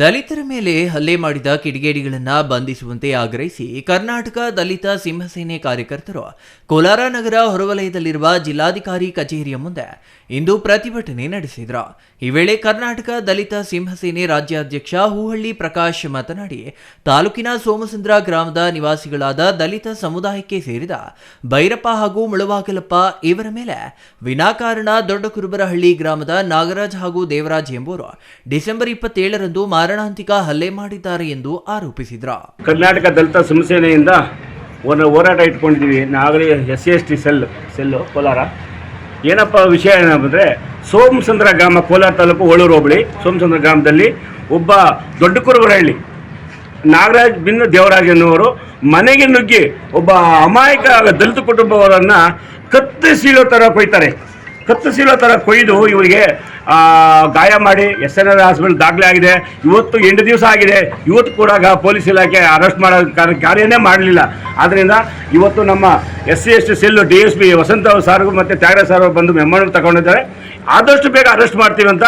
ದಲಿತರ ಮೇಲೆ ಹಲ್ಲೆ ಮಾಡಿದ ಕಿಡಿಗೇಡಿಗಳನ್ನು ಬಂಧಿಸುವಂತೆ ಆಗ್ರಹಿಸಿ ಕರ್ನಾಟಕ ದಲಿತ ಸಿಂಹಸೇನೆ ಕಾರ್ಯಕರ್ತರು ಕೋಲಾರ ನಗರ ಹೊರವಲಯದಲ್ಲಿರುವ ಜಿಲ್ಲಾಧಿಕಾರಿ ಕಚೇರಿಯ ಮುಂದೆ ಇಂದು ಪ್ರತಿಭಟನೆ ನಡೆಸಿದರು. ಈ ವೇಳೆ ಕರ್ನಾಟಕ ದಲಿತ ಸಿಂಹಸೇನೆ ರಾಜ್ಯಾಧ್ಯಕ್ಷ ಹೂಹಳ್ಳಿ ಪ್ರಕಾಶ್ ಮಾತನಾಡಿ, ತಾಲೂಕಿನ ಸೋಮಸುಂದ್ರ ಗ್ರಾಮದ ನಿವಾಸಿಗಳಾದ ದಲಿತ ಸಮುದಾಯಕ್ಕೆ ಸೇರಿದ ಭೈರಪ್ಪ ಹಾಗೂ ಮುಳವಾಗಲಪ್ಪ ಇವರ ಮೇಲೆ ವಿನಾಕಾರಣ ದೊಡ್ಡ ಕುರುಬರಹಳ್ಳಿ ಗ್ರಾಮದ ನಾಗರಾಜ್ ಹಾಗೂ ದೇವರಾಜ್ ಎಂಬುವರು ಡಿಸೆಂಬರ್ ಇಪ್ಪತ್ತೇಳರಂದು ಮಾರಣಾಂತಿಕ ಹಲ್ಲೆ ಮಾಡಿದ್ದಾರೆ ಎಂದು ಆರೋಪಿಸಿದ್ರು. ಕರ್ನಾಟಕ ದಲಿತ ಸಂಸೇನೆಯಿಂದ ಒಂದು ಹೋರಾಟ ಇಟ್ಕೊಂಡಿದ್ದೀವಿ. ನಾಗರಿ S S T cell cell, Kolar. ಏನಪ್ಪ ವಿಷಯ ಏನಂದರೆ, ಸೋಮಸಂದ್ರ ಗ್ರಾಮ ಕೋಲಾರ ತಾಲೂಕು ಹೋಳೂರು ಹೋಬಳಿ. ಸೋಮಸಂದ್ರ ಗ್ರಾಮದಲ್ಲಿ ಒಬ್ಬ ದೊಡ್ಡ ಕುರುಬರಹಳ್ಳಿ ನಾಗರಾಜ್ ಬಿನ್ ದೇವರಾಜ್ ಎನ್ನುವರು ಮನೆಗೆ ನುಗ್ಗಿ ಒಬ್ಬ ಅಮಾಯಕ ದಲಿತ ಕುಟುಂಬವರನ್ನು ಕತ್ತರಿಸಿಳೋ ಥರ ಕೊಯ್ತಾರೆ. ಕತ್ತರಿಸಿಳೋ ಥರ ಕೊಯ್ದು ಇವರಿಗೆ ಗಾಯ ಮಾಡಿ ಎಸ್ ಎನ್ ಆರ್ ಹಾಸ್ಪಿಟಲ್ ದಾಖಲೆ ಆಗಿದೆ. ಇವತ್ತು ಎಂಟು ದಿವಸ ಆಗಿದೆ. ಇವತ್ತು ಕೂಡ ಪೊಲೀಸ್ ಇಲಾಖೆ ಅರೆಸ್ಟ್ ಮಾಡೋ ಕಾರ್ಯ- ಕಾರ್ಯನೇ ಮಾಡಲಿಲ್ಲ. ಆದ್ದರಿಂದ ಇವತ್ತು ನಮ್ಮ S C, S T D S P, Vasantha ಸಾರ್ಗೂ ಮತ್ತು ತ್ಯಾಗರಾಜ್ ಸಾರ್ ಬಂದು ಮೆಮೊರಲ್ ತಗೊಂಡಿದ್ದಾರೆ. ಆದಷ್ಟು ಬೇಗ ಅರೆಸ್ಟ್ ಮಾಡ್ತೀವಿ ಅಂತ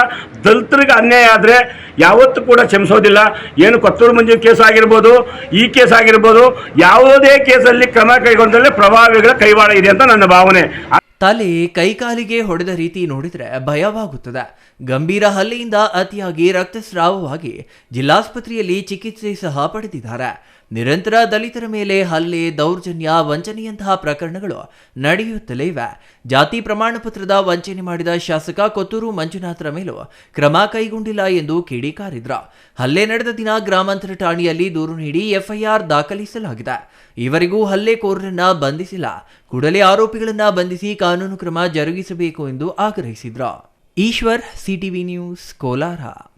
ದಲಿತರಿಗೆ ಅನ್ಯಾಯ ಆದರೆ ಯಾವತ್ತು ಕೂಡ ಕ್ಷಮಿಸೋದಿಲ್ಲ. ಏನು ಕೊತ್ತೂರು ಮಂಜು ಕೇಸ್ ಆಗಿರ್ಬೋದು, ಈ ಕೇಸ್ ಆಗಿರ್ಬೋದು, ಯಾವುದೇ ಕೇಸಲ್ಲಿ ಕ್ರಮ ಕೈಗೊಂಡಲ್ಲಿ ಪ್ರಭಾವಿಗಳ ಕೈವಾಡ ಇದೆ ಅಂತ ನನ್ನ ಭಾವನೆ. ತಲೆ ಕೈಕಾಲಿಗೆ ಹೊಡೆದ ರೀತಿ ನೋಡಿದರೆ ಭಯವಾಗುತ್ತದೆ. ಗಂಭೀರ ಹಲ್ಲೆಯಿಂದ ಅತಿಯಾಗಿ ರಕ್ತಸ್ರಾವವಾಗಿ ಜಿಲ್ಲಾಸ್ಪತ್ರೆಯಲ್ಲಿ ಚಿಕಿತ್ಸೆ ಸಹ ಪಡೆದಿದ್ದಾರೆ. ನಿರಂತರ ದಲಿತರ ಮೇಲೆ ಹಲ್ಲೆ, ದೌರ್ಜನ್ಯ, ವಂಚನೆಯಂತಹ ಪ್ರಕರಣಗಳು ನಡೆಯುತ್ತಲೇ ಇವೆ. ಜಾತಿ ಪ್ರಮಾಣ ಪತ್ರದ ವಂಚನೆ ಮಾಡಿದ ಶಾಸಕ ಕೊತ್ತೂರು ಮಂಜುನಾಥರ ಮೇಲೂ ಕ್ರಮ ಕೈಗೊಂಡಿಲ್ಲ ಎಂದು ಕಿಡಿಕಾರಿದ್ರು ಹಲ್ಲೆ ನಡೆದ ದಿನ ಗ್ರಾಮಾಂತರ ಠಾಣೆಯಲ್ಲಿ ದೂರು ನೀಡಿ ಎಫ್ಐಆರ್ ದಾಖಲಿಸಲಾಗಿದೆ. ಇವರಿಗೂ ಹಲ್ಲೆ ಕೋರರನ್ನ ಬಂಧಿಸಿಲ್ಲ. ಕೂಡಲೇ ಆರೋಪಿಗಳನ್ನ ಬಂಧಿಸಿ ಕಾನೂನು ಕ್ರಮ ಜರುಗಿಸಬೇಕು ಎಂದು ಆಗ್ರಹಿಸಿದ್ರು. Eshwar, CTV news, Kolar.